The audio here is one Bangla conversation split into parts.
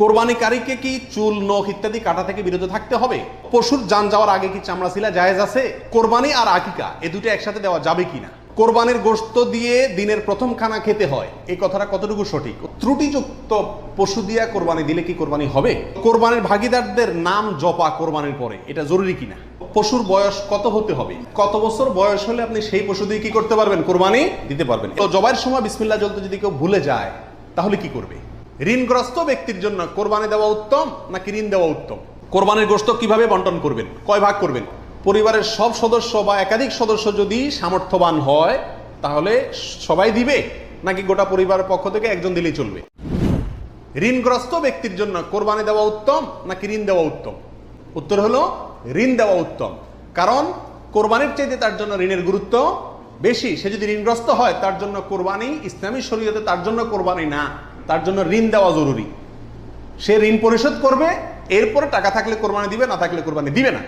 কোরবানিকারীকে কি চুল, নখ ইত্যাদি কাটা থেকে বিরত থাকতে হবে? পশুর যান যাওয়ার আগে কি চামড়া ছিলা জায়েজ আছে? কোরবানি আর আকিকা, এ দুটো একসাথে দেওয়া যাবে কিনা? কোরবানির গোশত দিয়ে দিনের প্রথম খানা খেতে হয়। এই কথাটা কতটুকু সঠিক? ত্রুটিযুক্ত পশু দিয়া কোরবানি দিলে কি কোরবানি হবে? কোরবানির ভাগিদারদের নাম জপা কোরবানির পরে, এটা জরুরি কিনা? পশুর বয়স কত হতে হবে? কত বছর বয়স হলে আপনি সেই পশু দিয়ে কি করতে পারবেন? কোরবানি দিতে পারবেন। তো জবাইয়ের সময় বিসমিল্লাহ জ্বলতে যদি কেউ ভুলে যায়, তাহলে কি করবে? ঋণগ্রস্ত ব্যক্তির জন্য কোরবানি দেওয়া উত্তম নাকি ঋণ দেওয়া উত্তম? কোরবানির গোশত কীভাবে বন্টন করবেন? কয় ভাগ করবেন? পরিবারের সব সদস্য বা একাধিক সদস্য যদি সামর্থ্যবান হয় তাহলে সবাই দিবে? নাকি গোটা পরিবারের পক্ষ থেকে একজন দিলেই চলবে? ঋণগ্রস্ত ব্যক্তির জন্য কোরবানি দেওয়া উত্তম নাকি ঋণ দেওয়া উত্তম? উত্তর হলো ঋণ দেওয়া উত্তম। কারণ কোরবানির চাইতে তার জন্য ঋণের গুরুত্ব বেশি। সে যদি ঋণগ্রস্ত হয় তার জন্য কোরবানি ইসলামী শরীয়তে তার জন্য কোরবানি না। তার জন্য ঋণ দেওয়া জরুরি। সে ঋণ পরিশোধ করবে এরপরে টাকা থাকলে কোরবানি দিবে, না থাকলে কোরবানি দিবে না।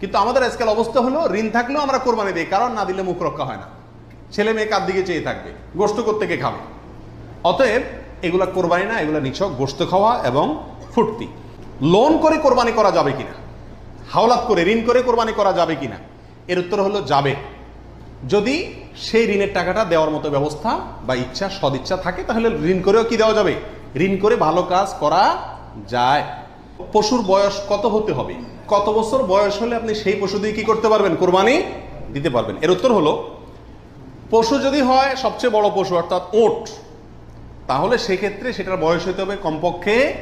কিন্তু আমাদের আজকাল অবস্থা হলো, ঋণ থাকলেও আমরা কোরবানি দিই, কারণ না দিলে মুখ রক্ষা হয় না। ছেলে মেয়ে কার দিকে চেয়ে থাকবে? করতে গিয়ে খাবে? অতএব এগুলা কোরবানি না, এগুলা নিছক গোস্ত খাওয়া এবং ফুর্তি। লোন করে কোরবানি করা যাবে কিনা? হাওলাত করে, ঋণ করে কোরবানি করা যাবে কিনা? এর উত্তর হলো যাবে। যদি সেই ঋণের টাকাটা দেওয়ার মতো ব্যবস্থা বা ইচ্ছা, সদিচ্ছা থাকে, তাহলে ঋণ করেও কি দেওয়া যাবে? ঋণ করে ভালো কাজ করা যায়। পশুর বয়স কত হতে হবে? কত বছর বয়স হলে আপনি সেই পশু দিয়ে কি করতে পারবেন? কোরবানি দিতে পারবেন। এর উত্তর হলো, পশু যদি হয় সবচেয়ে বড় পশু, অর্থাৎ ওট, তাহলে সেক্ষেত্রে সেটার বয়স হতে হবে কমপক্ষে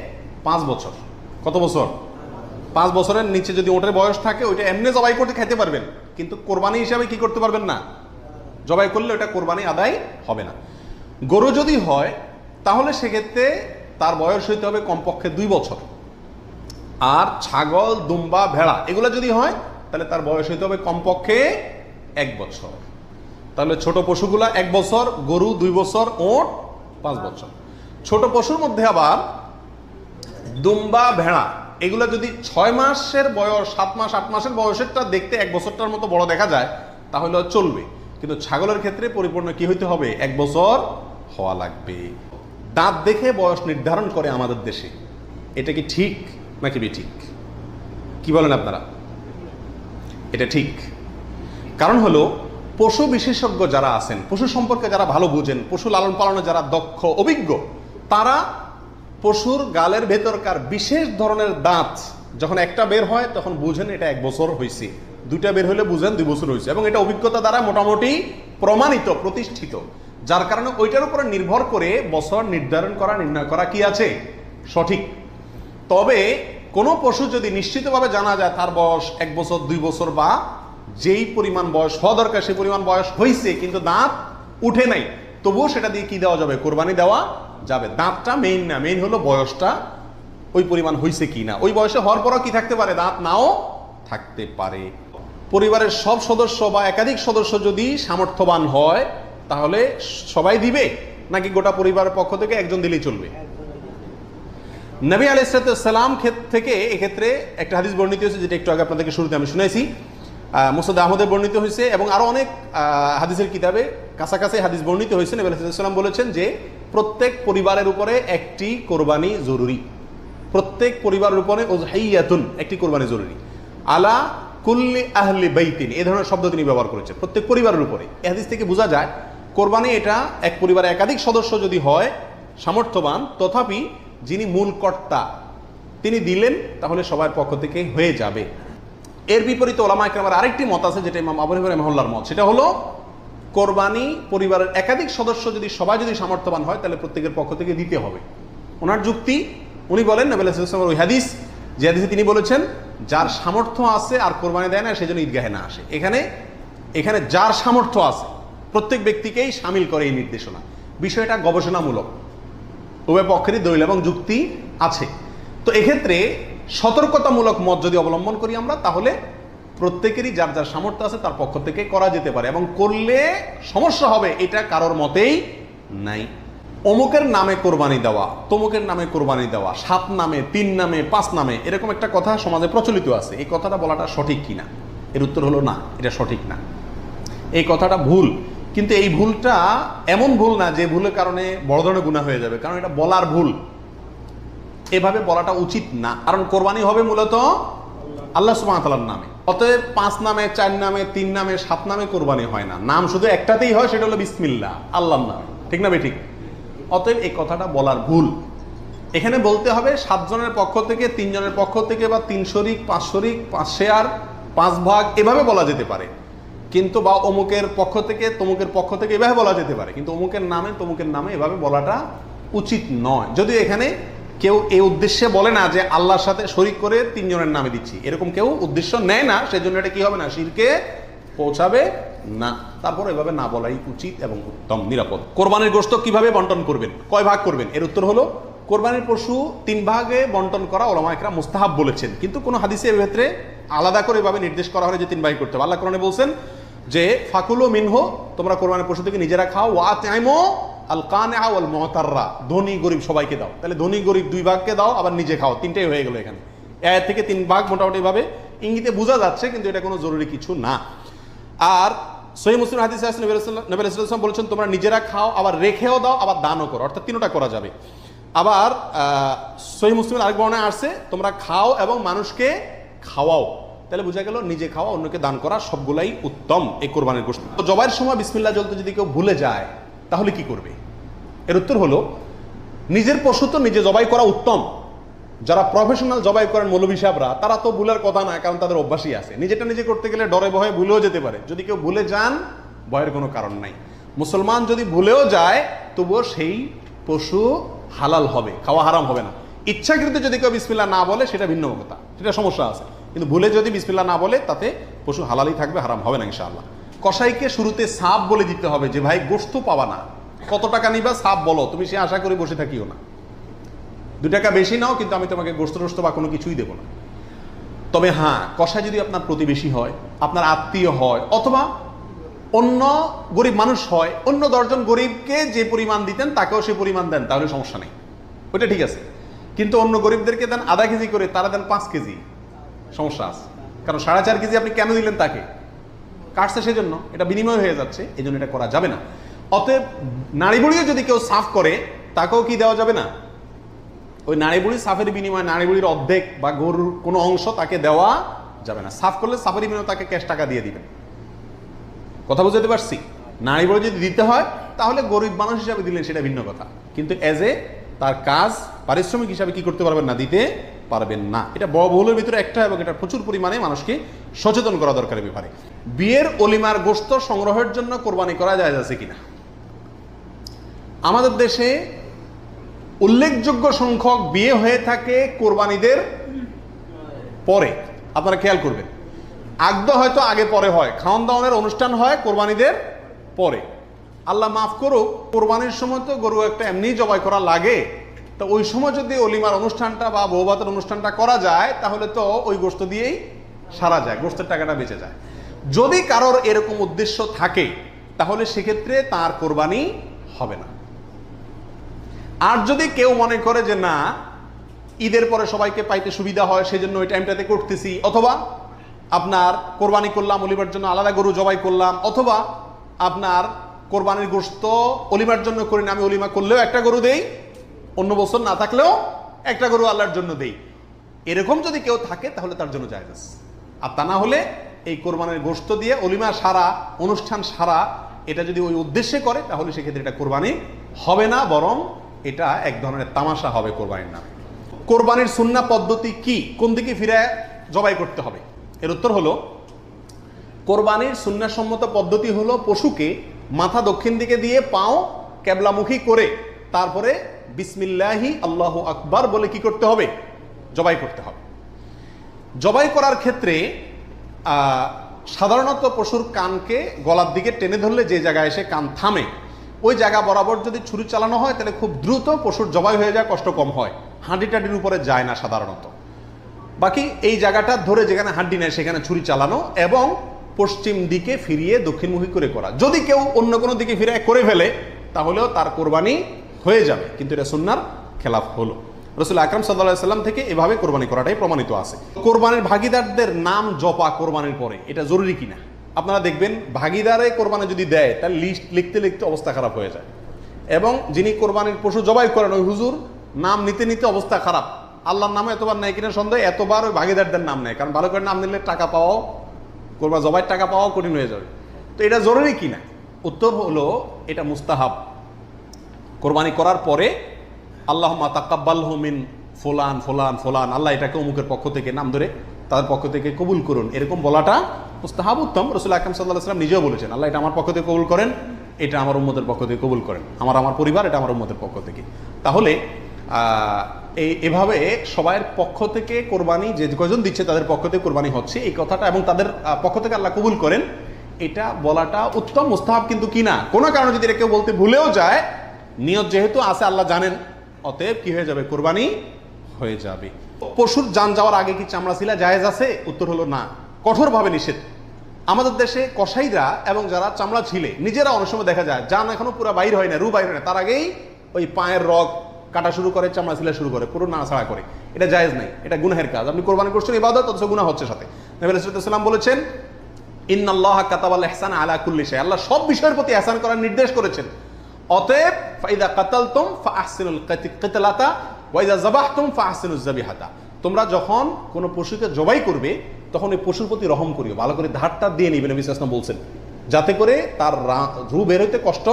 পাঁচ বছর। কত বছর? পাঁচ বছরের নিচে যদি ওটের বয়স থাকে, ওইটা এমনি জবাই করতে খেতে পারবেন। কিন্তু কোরবানি হিসাবে কি করতে পারবেন না? জবাই করলে ওটা কোরবানি আদায় হবে না। গরু যদি হয়, তাহলে সেক্ষেত্রে তার বয়স হইতে হবে কমপক্ষে দুই বছর। আর ছাগল, দুম্বা, ভেড়া এগুলো যদি হয়, তাহলে তার বয়স হইতে হবে কমপক্ষে এক বছর। তাহলে ছোট পশুগুলা এক বছর, গরু দুই বছর, ওট পাঁচ বছর। ছোট পশুর মধ্যে আবার দুম্বা, ভেড়া এগুলো যদি ছয় মাসের বয়স, সাত মাস, আট মাসের বয়সেরটা দেখতে এক বছরটার মতো বড় দেখা যায়, তাহলে চলবে। কিন্তু ছাগলের ক্ষেত্রে পরিপূর্ণ কি হইতে হবে? এক বছর হওয়া লাগবে। দাঁত দেখে বয়স নির্ধারণ করে আমাদের দেশে। এটা কি ঠিক নাকি ঠিক কি বলেন আপনারা? এটা ঠিক। কারণ হলো, পশু বিশেষজ্ঞ যারা আছেন, পশু সম্পর্কে যারা ভালো বুঝেন, পশু লালন পালনে যারা দক্ষ, অভিজ্ঞ, তারা পশুর গালের ভেতরকার বিশেষ ধরনের দাঁত যখন একটা বের হয়, তখন বুঝেন এটা এক বছর হয়েছে দুইটা বের হলে বুঝেন দুই বছর হয়েছে এবং এটা অভিজ্ঞতা দ্বারা মোটামুটি প্রমাণিত, প্রতিষ্ঠিত। যার কারণে ওইটার উপরে নির্ভর করে বছর নির্ধারণ করা, নির্ণয় করা কি আছে? সঠিক। তবে কোনো পশু যদি নিশ্চিতভাবে জানা যায় তার বয়স এক বছর, দুই বছর বা যেই পরিমাণ বয়স, হওয়া দরকার সেই পরিমাণ বয়স হয়েছে কিন্তু দাঁত উঠে নাই, তবুও সেটা দিয়ে কি দেওয়া যাবে? কোরবানি দেওয়া যাবে। দাঁতটা মেইন না মেইন হলো বয়সটা, ওই পরিমাণ হয়েছে কি না। ওই বয়সে হওয়ার পরও কি থাকতে পারে? দাঁত নাও থাকতে পারে। পরিবারের সব সদস্য বা একাধিক সদস্য যদি সামর্থ্যবান হয়, তাহলে সবাই দিবে? নাকি গোটা পরিবারের পক্ষ থেকে একজন দিলেই চলবে? নবী আলাইসালাম থেকে এক্ষেত্রে একটা হাদিস বর্ণিত হয়েছে, যেটা একটু আগে আপনাদেরকে শুরুতে আমি শুনেছি। মুসাদ আহমদের বর্ণিত হয়েছে এবং আরও অনেক হাদিসের কিতাবে কাছাকাছি হাদিস বর্ণিত হয়েছে, নবী আলাইসাল্লাম বলেছেন যে প্রত্যেক পরিবারের উপরে একটি কোরবানি জরুরি। প্রত্যেক পরিবারের উপরে ওজহাইয়াতুন একটি কোরবানি জরুরি। আলা কুল্লি আহলি বাইতিন এই ধরনের শব্দ তিনি ব্যবহার করেছেন প্রত্যেক পরিবারের উপরে। এই হাদিস থেকে বোঝা যায়, কোরবানি এটা এক পরিবারে একাধিক সদস্য যদি হয়, সামর্থ্যবান, তথাপি যিনি মূল কর্তা, তিনি দিলেন, তাহলে সবার পক্ষ থেকে হয়ে যাবে। এর বিপরীতে ওলামা একরামের আরেকটি মত আছে, যেটা ইমাম আবু মহল্লার মত। সেটা হলো কোরবানি পরিবারের একাধিক সদস্য যদি সবাই যদি সামর্থ্যবান হয়, তাহলে প্রত্যেকের পক্ষ থেকে দিতে হবে। ওনার যুক্তি, উনি বলেন নবেল ওই হাদিস, যে হাদিসে তিনি বলেছেন, যার সামর্থ্য আছে আর কোরবানি দেয় না সেজন্য ঈদগাহে না আসে। এখানে এখানে যার সামর্থ্য আছে, প্রত্যেক ব্যক্তিকেই সামিল করে এই নির্দেশনা। বিষয়টা গবেষণামূলক। উভয় পক্ষেরই দলিল এবং যুক্তি আছে। তো এক্ষেত্রে সতর্কতামূলক মত যদি অবলম্বন করি আমরা, তাহলে প্রত্যেকেরই যার যার সামর্থ্য আছে তার পক্ষ থেকে করা যেতে পারে এবং করলে সমস্যা হবে, এটা কারোর মতেই নাই। অমুকের নামে কোরবানি দেওয়া, তমুকের নামে কোরবানি দেওয়া, সাত নামে, তিন নামে, পাঁচ নামে, এরকম একটা কথা সমাজে প্রচলিত আছে। এই কথাটা বলাটা সঠিক কিনা এর উত্তর হলো না, এটা সঠিক না। এই কথাটা ভুল, কিন্তু এই ভুলটা এমন ভুল না যে ভুলের কারণে বড় ধরনের গুণা হয়ে যাবে, কারণ এটা বলার ভুল। এভাবে বলাটা উচিত না। কারণ কোরবানি হবে মূলত আল্লাহ সুবাহতালার নামে। অতএব পাঁচ নামে, চার নামে, তিন নামে, সাত নামে কোরবানি হয় না। নাম শুধু একটাতেই হয়, সেটা হলো বিসমিল্লা আল্লাহর নামে। ঠিক না ঠিক? অতএব এই কথাটা বলার ভুল। এখানে বলতে হবে সাতজনের পক্ষ থেকে তিনজনের পক্ষ থেকে বা তিন শরিক, পাঁচ শরিক, পাঁচ শেয়ার, পাঁচ ভাগ, এভাবে বলা যেতে পারে। কিন্তু বা অমুকের পক্ষ থেকে, তমুকের পক্ষ থেকে এভাবে বলা যেতে পারে। কিন্তু অমুকের নামে, তমুকের নামে এভাবে বলাটা উচিত নয়। যদিও এখানে কেউ এই উদ্দেশ্যে বলে না যে আল্লাহর সাথে শরিক করে তিনজনের নামে দিচ্ছি। এরকম কেউ উদ্দেশ্য নেয় না, সেজন্য এটা কি হবে না? শিরকে পৌঁছাবে না। তারপর এভাবে না বলাই উচিত এবং উত্তম, নিরাপদ। কোরবানির গোশত কীভাবে বন্টন করবেন? কয় ভাগ করবেন? এর উত্তর হলো, কোরবানির পশু তিন ভাগে বন্টন করা ওলামা একরা মুস্তাহাব বলেছেন। কিন্তু কোনো হাদিসে এর ক্ষেত্রে আলাদা করে এভাবে নির্দেশ করা হয় যে তিন ভাগে করতে হবে। আল্লাহ কোরআনে বলছেন যে, ফাকুলো মিনহো, তোমরা কোরবানির পশু থেকে নিজেরা খাও, ওয়া তাইমো আল কানে আল মহতাররা ধনী গরিব সবাইকে দাও। তাহলে ধনী গরিব দুই ভাগকে দাও, আবার নিজে খাও। তিনটাই হয়ে গেল এখানে। এর থেকে তিন ভাগ মোটামুটি ভাবে ইঙ্গিতে বোঝা যাচ্ছে, কিন্তু এটা কোনো জরুরি কিছু না। আর সহি মুসলিম হাদিস নবী রাসূলুল্লাহ বলেছেন, তোমরা নিজেরা খাও, আবার রেখেও দাও, আবার দানও করো। অর্থাৎ তিনটা করা যাবে। আবার সহি মুসলিম আরেক বর্ণায় আসছে, তোমরা খাও এবং মানুষকে খাওয়াও। তাহলে বোঝা গেল, নিজে খাওয়া, অন্যকে দান করা সবগুলাই উত্তম, এই কোরবানির গোষ্ঠী জবাইয়ের সময় বিসমিল্লা জলতে যদি কেউ ভুলে যায় তাহলে কি করবে? এর উত্তর হলো, নিজের পশু তো নিজে জবাই করা উত্তম। যারা প্রফেশনাল জবাই করেন মৌলভী সাহেবরা, তারা তো ভুলের কথা না কারণ তাদের অভ্যাসই আছে। নিজেটা নিজে করতে গেলে ডরে ভয়ে ভুলেও যেতে পারে। যদি কেউ ভুলে যান, ভয়ের কোনো কারণ নাই। মুসলমান যদি ভুলেও যায়, তবুও সেই পশু হালাল হবে, খাওয়া হারাম হবে না। ইচ্ছাকৃত যদি কেউ বিসমিল্লা না বলে, সেটা ভিন্ন কথা। সেটা সমস্যা আছে। কিন্তু ভুলে যদি বিসমিল্লা না বলে, তাতে পশু হালালই থাকবে, হারাম হবে না, ইনশাআল্লাহ। কসাইকে শুরুতে সাপ বলে দিতে হবে যে, ভাই, গোস্ত পাবা না। কত টাকা নিবা, সাপ বলো। তুমি সে আশা করে বসে থাকিও না। দু টাকা বেশি নাও, কিন্তু আমি তোমাকে গোস্ত টোস্ত বা কোনো কিছুই দেবো না। তবে হ্যাঁ কষা যদি আপনার প্রতিবেশী হয়, আপনার আত্মীয় হয়, অথবা অন্য গরিব মানুষ হয়, অন্য দশজন গরিবকে যে পরিমাণ দিতেন, তাকেও সে পরিমাণ দেন, তাহলে সমস্যা নেই। ওইটা ঠিক আছে। কিন্তু অন্য গরিবদেরকে দেন আধা কেজি করে, তারা দেন পাঁচ কেজি। সমস্যা আছে। কারণ সাড়ে চার কেজি আপনি কেন দিলেন তাকে? কাটছে সেজন্য এটা বিনিময় হয়ে যাচ্ছে এই জন্য এটা করা যাবে না। অতএব নারী বুড়িও যদি কেউ সাফ করে, তাকেও কি দেওয়া যাবে না? ওই নারী বুড়ি সাফের বিনিময়ে নারী বুড়ির অর্ধেক বা গরুর কোনো অংশ তাকে দেওয়া যাবে না। সাফ করলে সাফের বিনিময়ে তাকে ক্যাশ টাকা দিয়ে দিবেন। কথা বুঝতে পারছি? নারী বুড়ি যদি দিতে হয়, তাহলে গরিব মানুষ হিসাবে দিলেন, সেটা ভিন্ন কথা। কিন্তু এজ এ তার কাজ, পারিশ্রমিক হিসাবে কি করতে পারবেন না? দিতে পারবেন না। এটা বহুলের ভিতরে একটা এবং এটা প্রচুর পরিমাণে মানুষকে সচেতন করা দরকার ব্যাপারে। বিয়ের অলিমার গোস্ত সংগ্রহের জন্য কোরবানি করা যায় আছে কিনা? আমাদের দেশে উল্লেখযোগ্য সংখ্যক বিয়ে হয়ে থাকে কোরবানিদের পরে। আপনারা খেয়াল করবেন। আগদ হয়তো আগে পরে হয়। খাওয়ান দাওয়ানের অনুষ্ঠান হয় কোরবানিদের পরে। আল্লাহ মাফ করুক, কোরবানির সময় তো গরু একটা এমনি জবাই করা লাগে। তো ওই সময় যদি অলিমার অনুষ্ঠানটা বা বৌভাতের অনুষ্ঠানটা করা যায়, তাহলে তো ওই গোস্ত দিয়েই সারা যায় গোস্তের টাকাটা বেঁচে যায়। যদি কারোর এরকম উদ্দেশ্য থাকে, তাহলে সেক্ষেত্রে তার কোরবানি হবে না। আর যদি কেউ মনে করে যে না, ঈদের পরে সবাইকে পাইতে সুবিধা হয় সেই জন্য ওই টাইমটাতে করতেছি, অথবা আপনার কোরবানি করলাম অলিবার জন্য আলাদা গরু জবাই করলাম, অথবা আপনার কোরবানির গোস্ত অলিমার জন্য করি না, আমি অলিমা করলেও একটা গরু দেই অন্য বছর না থাকলেও একটা গরু আল্লাহর জন্য দেই। এরকম যদি কেউ থাকে, তাহলে তার জন্য জায়গা আর তা না হলে এই কোরবানির গোস্ত দিয়ে অলিমা সারা, অনুষ্ঠান সারা, এটা যদি ওই উদ্দেশ্যে করে, তাহলে সেক্ষেত্রে এটা কোরবানি হবে না, বরং এটা এক ধরনের তামাশা হবে কোরবানির নামে। কোরবানির সুন্না পদ্ধতি কি? কোন দিকে ফিরে জবাই করতে হবে? এর উত্তর হলো, কোরবানির সুন্নাসম্মত পদ্ধতি হলো পশুকে মাথা দক্ষিণ দিকে দিয়ে পাও ক্যাবলামুখী করে, তারপরে বিসমিল্লাহি আল্লাহ আকবার বলে কি করতে হবে? জবাই করতে হবে। জবাই করার ক্ষেত্রে সাধারণত পশুর কানকে গলার দিকে টেনে ধরলে যে জায়গায় এসে কান থামে, ওই জায়গা বরাবর যদি ছুরি চালানো হয়, তাহলে খুব দ্রুত পশুর জবাই হয়ে যায়, কষ্ট কম হয়। হাঁডি টাডির উপরে যায় না সাধারণত। বাকি এই জায়গাটা ধরে যেখানে হাড্ডি নেয়, সেখানে ছুরি চালানো এবং পশ্চিম দিকে ফিরিয়ে দক্ষিণমুখী করে করা। যদি কেউ অন্য কোনো দিকে ফিরে করে ফেলে, তাহলেও তার কোরবানি হয়ে যাবে, কিন্তু এটা সুন্নার খেলাফ হলো। রসুল আকরাম সাল্লাহ সাল্লাম থেকে এভাবে কোরবানি করাটাই প্রমাণিত আছে। কোরবানির ভাগিদারদের নাম জপা কোরবানির পরে, এটা জরুরি কিনা? আপনারা দেখবেন, ভাগিদারে কোরবানি যদি দেয়, তার লিস্ট লিখতে লিখতে অবস্থা খারাপ হয়ে যায়। এবং যিনি কোরবানির পশু জবাই করেন, ওই হুজুর নাম নিতে নিতে অবস্থা খারাপ। আল্লাহর নামে এতবার নেয় কিনা সন্দেহ, এতবার ওই ভাগিদারদের নাম নেয়। কারণ ভালো করে নাম নিলে টাকা পাওয়াও করবা জবাই টাকা পাওয়াও কঠিন হয়ে যাবে। তো এটা জরুরি কিনা? উত্তর হলো, এটা মুস্তাহাব। কোরবানি করার পরে আল্লাহ তাকাব্বাল মিন ফোলান ফোলান ফোলান। আল্লাহ এটাকে অমুকের পক্ষ থেকে নাম ধরে তাদের পক্ষ থেকে কবুল করুন। এরকম বলাটা মুস্তাহাব উত্তম। রসুল আকরম সাল্লাহ সাল্লাম নিজেও বলেছেন, আল্লাহ এটা আমার পক্ষ থেকে কবুল করেন, এটা আমার উম্মতের পক্ষ থেকে কবুল করেন। আমার আমার পরিবার এটা আমার উম্মতের পক্ষ থেকে। তাহলে এই, এভাবে সবাইয়ের পক্ষ থেকে কোরবানি যে কজন দিচ্ছে তাদের পক্ষ থেকে কোরবানি হচ্ছে, এই কথাটা এবং তাদের পক্ষ থেকে আল্লাহ কবুল করেন, এটা বলাটা উত্তম। মুস্তাহাব কিন্তু কিনা কোনো কারণে যদি এটা কেউ বলতে ভুলেও যায় নিয়ত যেহেতু আছে, আল্লাহ জানেন। অতএব কি হয়ে যাবে? কোরবানি হয়ে যাবে। পশুর যান যাওয়ার আগে কি চামড়া ছিলা জায়েজ আছে? উত্তর হলো না। কঠোরভাবে নিষেধ। আমাদের দেশে কসাইরা এবং যারা চামড়া ছিলে, নিজেরা অনেক সময় দেখা যায়, যান এখনও পুরো বাইর হয় না, রু বাইর হয় না। তার আগেই ওই পায়ের রগ কাটা শুরু করে, চামড়া ছিলা শুরু করে পুরো নাড়াছাড়া করে। এটা জায়েজ নাই, এটা গুনাহের কাজ। আপনি কোরবানি করছেন, ইবাদত, অথচ গুনাহ হচ্ছে সাথে। নবী বলেছেন, ইন্নাল্লাহ কাতাবাল ইহসান আলা কুল্লি আল্লাহ সব বিষয়ের প্রতি ইহসান করার নির্দেশ করেছেন। অতএব, ফাইদা কাতালতুম ফাআহসিনুল কিতলাতা, ওয়া ইযা যাবাহতুম ফাআহসিনুজ যাবিহাতা। তোমরা যখন কোনো পশুকে জবাই করবে, তখন ওই পশুর প্রতি রহম করিও, ভালো করে ধারটা দিয়ে নিবে নবী আলাইহি বলছেন। যাতে করে তার রু বের হইতে কষ্ট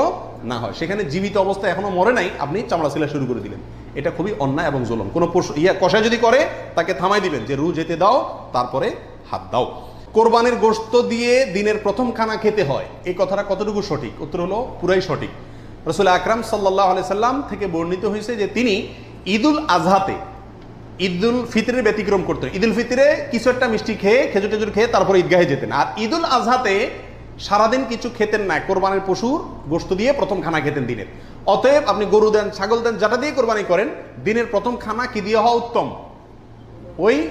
না হয়। সেখানে জীবিত অবস্থা এখনও মরে নাই, আপনি চামড়া ছিলা শুরু করে দিলেন। এটা খুবই অন্যায় এবং জুলুম। কোনো পশু ইয়া কষায় যদি করে, তাকে থামাই দিবেন। যে রু যেতে দাও, তারপরে হাত দাও। কোরবানির গোশত দিয়ে দিনের প্রথম খানা খেতে হয়। এই কথাটা কতটুকু সঠিক? উত্তর হলো, পুরাই সঠিক। রসুল আকরাম সাল্লাহ সাল্লাম থেকে বর্ণিত হয়েছে যে তিনি ঈদুল আজহাতে, ঈদুল ফিতরের ব্যতিক্রম করতেন। ঈদুল ফিতরে কিছু একটা মিষ্টি খেয়ে, খেজুর টেজুর খেয়ে তারপর ঈদগাহে যেতেন। আর ঈদুল আজহাতে সারাদিন কিছু খেতেন না, কোরবানির পশুর গোস্ত দিয়ে প্রথম খানা খেতেন দিনের। অতএব আপনি গরু দেন, ছাগল দেন, যেটা দিয়ে কোরবানি করেন, দিনের প্রথম খানা কি দিয়ে হওয়া উত্তম? ওই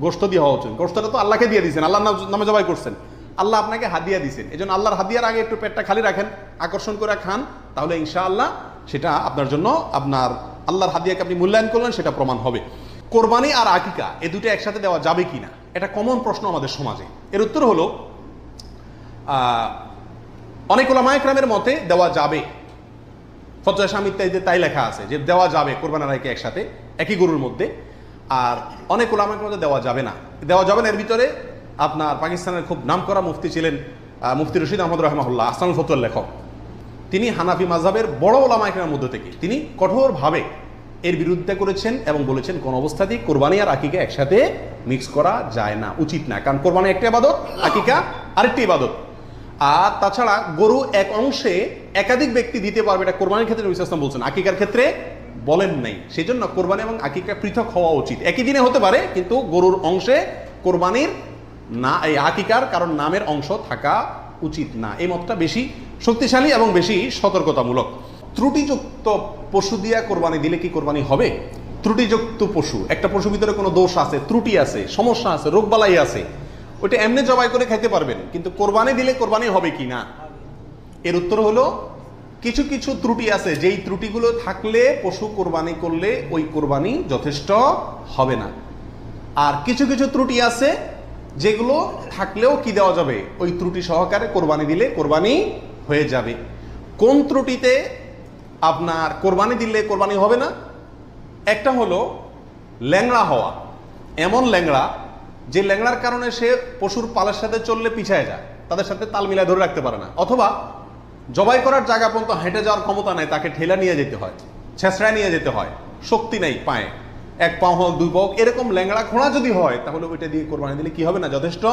গোস্ত দিয়ে হওয়া উচিত। গোস্তটা তো আল্লাহকে দিয়ে দিয়েছেন আল্লাহ নাম- জবাই করছেন। আল্লাহ আপনাকে হাদিয়া দিয়েছেন। এই জন্য আল্লাহর হাদিয়ার আগে একটু পেটটা খালি রাখেন, আকর্ষণ করে খান তাহলে ইনশাআল্লাহ সেটা আপনার জন্য আপনার আল্লাহর হাদিয়াকে আপনি মূল্যায়ন করলেন, সেটা প্রমাণ হবে। কোরবানি আর আকিকা, এ দুটো একসাথে দেওয়া যাবে কিনা? এটা কমন প্রশ্ন আমাদের সমাজে। এর উত্তর হলো অনেক ওলামায়করামের মতে দেওয়া যাবে। ফতোয়া ইত্যাদিতে তাই লেখা আছে যে দেওয়া যাবে কোরবান রায়কে একসাথে, একই গরুর মধ্যে। আর অনেক ওলামার মধ্যে দেওয়া যাবে না। দেওয়া যাবে না, এর ভিতরে আপনার পাকিস্তানের খুব নামকরা মুফতি ছিলেন মুফতি রশিদ আহমদ রহমাহুল্লাহ আসানুল ফতুয়ার লেখক। তিনি হানাফি মাযহাবের বড় ওলামায়কের মধ্যে থেকে। তিনি কঠোরভাবে এর বিরুদ্ধে করেছেন এবং বলেছেন, কোন অবস্থাতেই কোরবানি আর আকিকা একসাথে মিক্স করা যায় না, উচিত না। কারণ কোরবানি একটা ইবাদত, আকিকা আরেকটি ইবাদত। আর তাছাড়া গরু এক অংশে একাধিক ব্যক্তি দিতে পারবে, এটা কোরবানির ক্ষেত্রে নবী ওয়াসাল্লাম বলছেন। আকিকার ক্ষেত্রে বলেন নাই। সেই জন্য কোরবানি এবং আকিকা পৃথক হওয়া উচিত। একই দিনে হতে পারে, কিন্তু গরুর অংশে কোরবানির না, এই আকিকার কারণ নামের অংশ থাকা উচিত না। এই মতটা বেশি শক্তিশালী এবং বেশি সতর্কতামূলক। ত্রুটিযুক্ত পশু দিয়া কোরবানি দিলে কি কোরবানি হবে? ত্রুটিযুক্ত পশু, একটা পশুর ভিতরে কোনো দোষ আছে, ত্রুটি আছে, সমস্যা আছে, রোগবালাই আছে, ওইটা এমনি জবাই করে খাইতে পারবেন, কিন্তু কোরবানি দিলে কোরবানি হবে কি না? এর উত্তর হলো, কিছু কিছু ত্রুটি আছে, যেই ত্রুটিগুলো থাকলে পশু কোরবানি করলে ওই কোরবানি যথেষ্ট হবে না। আর কিছু কিছু ত্রুটি আছে, যেগুলো থাকলেও কি দেওয়া যাবে? ওই ত্রুটি সহকারে কোরবানি দিলে কোরবানি হয়ে যাবে। কোন ত্রুটিতে আপনার কোরবানি দিলে কোরবানি হবে না। একটা হলো ল্যাংড়া হওয়া। এমন ল্যাংড়া, যে ল্যাংড়ার কারণে সে পশুর পালের সাথে চললে পিছায় যায়। তাদের সাথে তাল মিলায় ধরে রাখতে পারে না। অথবা জবাই করার জায়গা পর্যন্ত হেঁটে যাওয়ার ক্ষমতা নাই, তাকে ঠেলা নিয়ে যেতে হয় ছেঁচড়ায় নিয়ে যেতে হয়, শক্তি নেই পায়ে। এক পাও হোক, দুই পাও এরকম ল্যাংড়া খোঁড়া যদি হয়, তাহলে ওইটা দিয়ে কোরবানি দিলে কি হবে না? যথেষ্ট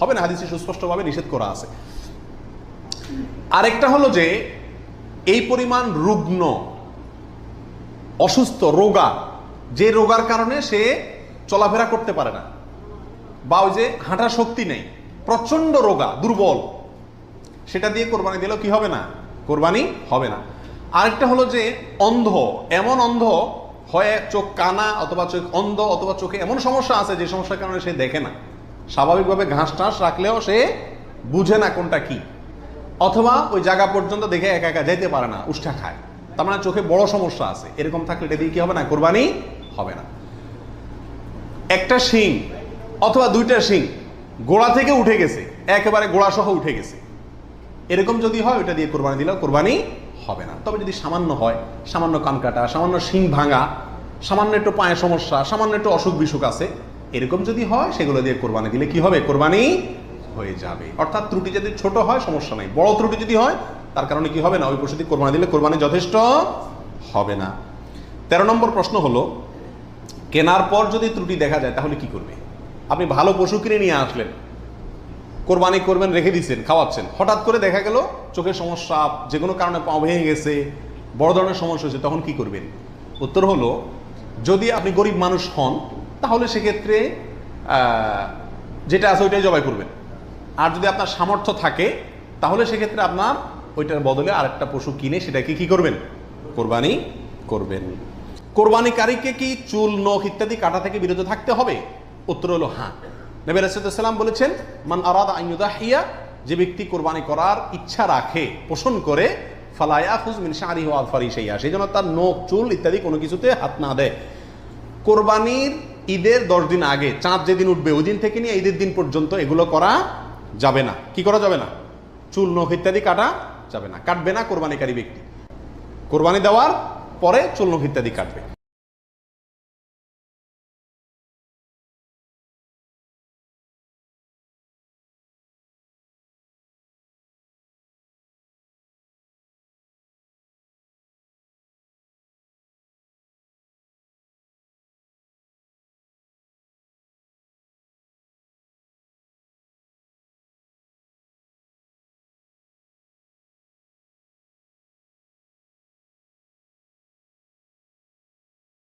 হবে না? হাদিসে সুস্পষ্টভাবে নিষেধ করা আছে। আরেকটা হলো যে, এই পরিমাণ রুগ্ন, অসুস্থ রোগা, যে রোগার কারণে সে চলাফেরা করতে পারে না, বা ওই যে হাঁটার শক্তি নেই প্রচণ্ড রোগা, দুর্বল, সেটা দিয়ে কোরবানি দিলেও কি হবে না? কোরবানি হবে না। আরেকটা হলো যে, অন্ধ, এমন অন্ধ, হয় চোখ কানা অথবা চোখ অন্ধ অথবা চোখে এমন সমস্যা আছে যে সমস্যার কারণে সে দেখে না। স্বাভাবিকভাবে ঘাস টাস রাখলেও সে বুঝে না কোনটা কি। অথবা ওই জায়গা পর্যন্ত দেখে একা একা যাইতে পারে না, উষ্ঠা খায়। তার মানে চোখে বড় সমস্যা আছে। এরকম থাকলে এটা দিয়ে কি হবে না? কোরবানি হবে না। একটা শিং অথবা দুইটা শিং গোড়া থেকে উঠে গেছে, একেবারে গোড়া সহ উঠে গেছে। এরকম যদি হয় ওটা দিয়ে কোরবানি দিলেও কোরবানি হবে না। তবে যদি সামান্য হয়, সামান্য কান কাটা, সামান্য শিং ভাঙা, সামান্য একটু পায়ে সমস্যা, সামান্য একটু অসুখ বিসুখ আছে, এরকম যদি হয়, সেগুলো দিয়ে কোরবানি দিলে কি হবে? কোরবানি হয়ে যাবে। অর্থাৎ ত্রুটি যদি ছোট হয়, সমস্যা নাই। বড় ত্রুটি যদি হয়, তার কারণে কি হবে না? ওই পশু দিয়ে কোরবানি দিলে কোরবানি যথেষ্ট হবে না। তেরো নম্বর প্রশ্ন হলো, কেনার পর যদি ত্রুটি দেখা যায়, তাহলে কি করবে? আপনি ভালো পশু কিনে নিয়ে আসলেন। কোরবানি করবেন, রেখে দিচ্ছেন খাওয়াচ্ছেন। হঠাৎ করে দেখা গেল, চোখের সমস্যা যে কোনো কারণে পা ভেঙে গেছে, বড় ধরনের সমস্যা হয়েছে, তখন কি করবেন? উত্তর হলো, যদি আপনি গরিব মানুষ হন, তাহলে সেক্ষেত্রে যেটা আছে ওইটাই জবাই করবেন। আর যদি আপনার সামর্থ্য থাকে, তাহলে সেক্ষেত্রে আপনার ওইটার বদলে আরেকটা পশু কিনে সেটাকে কি করবেন? কোরবানি করবেন। কোরবানিকারীকে কি চুল, নখ ইত্যাদি কাটা থেকে বিরত থাকতে হবে? উত্তর হলো হ্যাঁ। নবী রাসুলাম বলেছেন, মান আরাদা আইয়ুদাহিয়া যে ব্যক্তি কোরবানি করার ইচ্ছা রাখে, পোষণ করে ফালায়া মিন শারি ও আলফারি সেইয়া সেই জন্য তার নখ, চুল ইত্যাদি কোনো কিছুতে হাত না দেয়। কোরবানির ঈদের দশ দিন আগে, চাঁদ যেদিন উঠবে, ওই দিন থেকে নিয়ে ঈদের দিন পর্যন্ত এগুলো করা যাবে না। কি করা যাবে না? চুল, নখ ইত্যাদি কাটা যাবে না। কাটবে না কোরবানিকারী ব্যক্তি। কোরবানি দেওয়ার পরে চুল, নখ ইত্যাদি কাটবে।